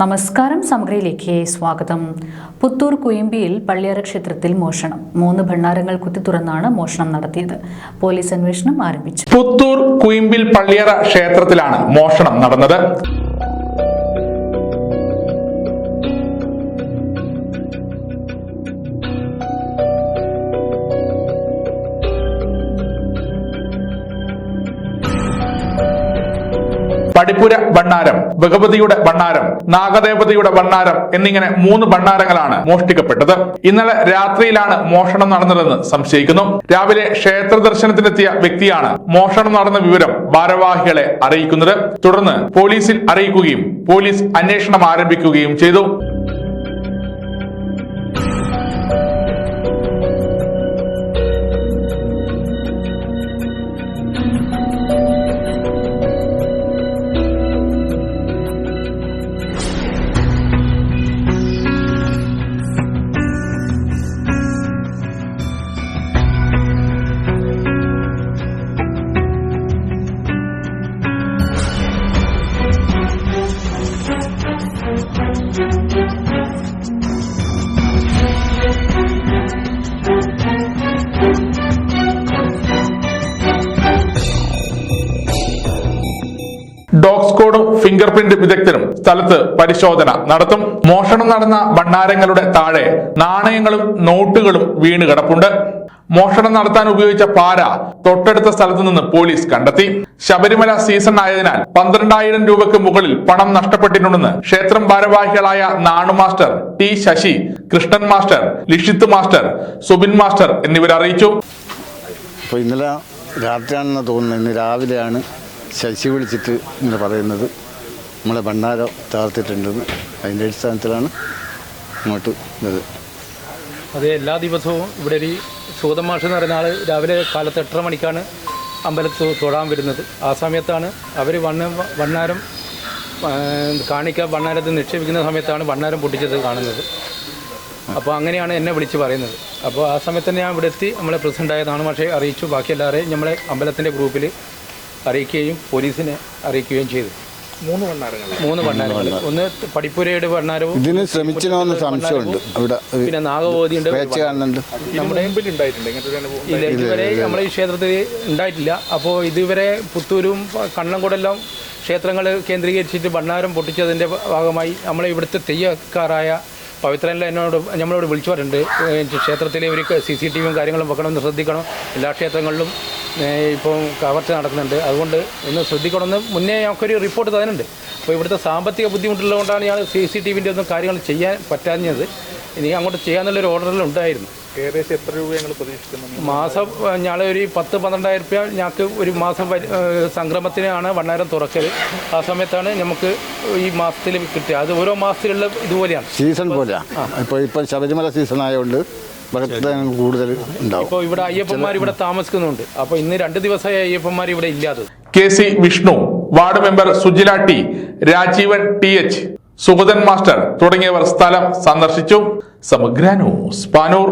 നമസ്കാരം സമഗ്രയിലേക്ക് സ്വാഗതം. പുത്തൂർ കുയമ്പിയിൽ പള്ളിയറ ക്ഷേത്രത്തിൽ മോഷണം. മൂന്ന് ഭണ്ണാരങ്ങൾ കുത്തി തുറന്നാണ് മോഷണം നടത്തിയത്. പോലീസ് അന്വേഷണം ആരംഭിച്ചു. പുത്തൂർ കുയമ്പിൽ പള്ളിയറ ക്ഷേത്രത്തിലാണ് മോഷണം നടന്നത്. പടിപ്പുര ഭണ്ണാരം ഭഗവതിയുടെ ഭണ്ണാരം നാഗദേവതയുടെ ഭണ്ണാരം എന്നിങ്ങനെ മൂന്ന് ഭണ്ണാരങ്ങളാണ് മോഷ്ടിക്കപ്പെട്ടത്. ഇന്നലെ രാത്രിയിലാണ് മോഷണം നടന്നതെന്ന് സംശയിക്കുന്നു. രാവിലെ ക്ഷേത്ര ദർശനത്തിനെത്തിയ വ്യക്തിയാണ് മോഷണം നടന്ന വിവരം ഭാരവാഹികളെ അറിയിക്കുന്നത്. തുടർന്ന് പോലീസിൽ അറിയിക്കുകയും പോലീസ് അന്വേഷണം ആരംഭിക്കുകയും ചെയ്തു. Thank you. സ്ക്വാഡും ഫിംഗർ പ്രിന്റ് വിദഗ്ധരും സ്ഥലത്ത് പരിശോധന നടത്തും. മോഷണം നടന്ന ഭണ്ണാരങ്ങളുടെ താഴെ നാണയങ്ങളും നോട്ടുകളും വീണ് കിടപ്പുണ്ട്. മോഷണം നടത്താൻ ഉപയോഗിച്ച പാര തൊട്ടടുത്ത സ്ഥലത്ത് നിന്ന് പോലീസ് കണ്ടെത്തി. ശബരിമല സീസൺ ആയതിനാൽ പന്ത്രണ്ടായിരം രൂപയ്ക്ക് മുകളിൽ പണം നഷ്ടപ്പെട്ടിട്ടുണ്ടെന്ന് ക്ഷേത്രം ഭാരവാഹികളായ Nanu master T Sasi Krishnan master Lishith master Subin master എന്നിവർ അറിയിച്ചു. ഇന്നലെ രാത്രിയാണെന്ന് തോന്നുന്നു ഇന്ന് രാവിലെയാണ് ശശി വിളിച്ചിട്ട് ഇങ്ങനെ പറയുന്നത്. നമ്മളെ ഭണ്ണാരം താർത്തിട്ടുണ്ടെന്ന് അതിന്റെ അടിസ്ഥാനത്തിലാണ് ഇങ്ങോട്ട് ഇത് അത് എല്ലാ ദിവസവും ഇവിടെ ഒരു സൂതം മാഷ് എന്ന് പറയുന്ന ആൾ രാവിലെ കാലത്ത് എട്ടര മണിക്കാണ് അമ്പലത്തിൽ തൊഴാൻ വരുന്നത്. ആ സമയത്താണ് അവർ വണ്ണ വണ്ണാരം കാണിക്ക വണ്ണാരത്തിൽ നിക്ഷേപിക്കുന്ന സമയത്താണ് വണ്ണാരം പൊട്ടിച്ചത് കാണുന്നത്. അപ്പോൾ അങ്ങനെയാണ് എന്നെ വിളിച്ച് പറയുന്നത്. അപ്പോൾ ആ സമയത്ത് ഞാൻ ഇവിടെ എത്തി നമ്മളെ പ്രസിഡന്റായ നാണുമാഷെ അറിയിച്ചു. ബാക്കി എല്ലാവരെയും നമ്മളെ അമ്പലത്തിന്റെ ഗ്രൂപ്പിൽ അറിയിക്കുകയും പോലീസിനെ അറിയിക്കുകയും ചെയ്തു. മൂന്ന് ഭണ്ണാരങ്ങൾ മൂന്ന് ഭണ്ണാരങ്ങൾ ഒന്ന് പടിപ്പുരയുടെ ഭണ്ണാരവും ഇതിന് ശ്രമിച്ചിരുന്ന സംശയമുണ്ട്. ഇവിടെ പിന്നെ നാഗബോധി ഉണ്ട് നമ്മുടെ ഇല്ല ഇതുവരെ നമ്മുടെ ഈ ക്ഷേത്രത്തിൽ ഉണ്ടായിട്ടില്ല. അപ്പോൾ ഇതുവരെ പുത്തൂരും കണ്ണംകുടെല്ലാം ക്ഷേത്രങ്ങൾ കേന്ദ്രീകരിച്ചിട്ട് ഭണ്ണാരം പൊട്ടിച്ചതിന്റെ ഭാഗമായി നമ്മളെ ഇവിടുത്തെ തെയ്യക്കാരായ പവിത്രനെല്ലാം എന്നോട് നമ്മളോട് വിളിച്ചു പറഞ്ഞിട്ടുണ്ട്. ക്ഷേത്രത്തിലെ ഒരു സി സി ടി വിയും കാര്യങ്ങളും വെക്കണമെന്ന് ശ്രദ്ധിക്കണം. എല്ലാ ക്ഷേത്രങ്ങളിലും ഏഹ്, ഇപ്പോൾ കവർച്ച നടക്കുന്നുണ്ട്. അതുകൊണ്ട് ഒന്ന് ശ്രദ്ധിക്കണമെന്ന് മുന്നേ ഞങ്ങൾക്കൊരു റിപ്പോർട്ട് തന്നിട്ടുണ്ട്. അപ്പോൾ ഇവിടുത്തെ സാമ്പത്തിക ബുദ്ധിമുട്ടുള്ളതുകൊണ്ടാണ് ഞാൻ സി സി ടി വിന്റെ ഒന്നും കാര്യങ്ങൾ ചെയ്യാൻ പറ്റാഞ്ഞത്. ഇനി അങ്ങോട്ട് ചെയ്യാമെന്നുള്ളൊരു ഓർഡറിൽ ഉണ്ടായിരുന്നു. ഏകദേശം എത്ര രൂപ ഞങ്ങൾ പ്രതീക്ഷിക്കുന്നു? മാസം ഞങ്ങൾ ഒരു പത്ത് പന്ത്രണ്ടായിരം റുപ്യ ഞങ്ങൾക്ക് ഒരു മാസം സംക്രമത്തിനാണ് വണ്ണാരം തുറക്കൽ ആ സമയത്താണ് നമുക്ക് ഈ മാസത്തിൽ കിട്ടുക അത് ഓരോ മാസത്തിലുള്ള ഇതുപോലെയാണ്. സീസൺ പോലെയാണ് ഇപ്പോൾ ഇപ്പോൾ ശബരിമല സീസൺ ആയതുകൊണ്ട് ഭക്തജനം കൂടുതൽ ഉണ്ടാവും. ഇപ്പോൾ ഇവിടെ അയ്യപ്പന്മാർ ഇവിടെ താമസിക്കുന്നുണ്ട്. അപ്പോൾ ഇന്ന് രണ്ട് ദിവസമായി അയ്യപ്പന്മാർ ഇവിടെ ഇല്ലാതെ K C Vishnu ward member Sujila T Rajeevan T H Sugathan master തുടങ്ങിയവർ സ്ഥലം സന്ദർശിച്ചു. സമഗ്ര ന്യൂസ് പാനൂർ.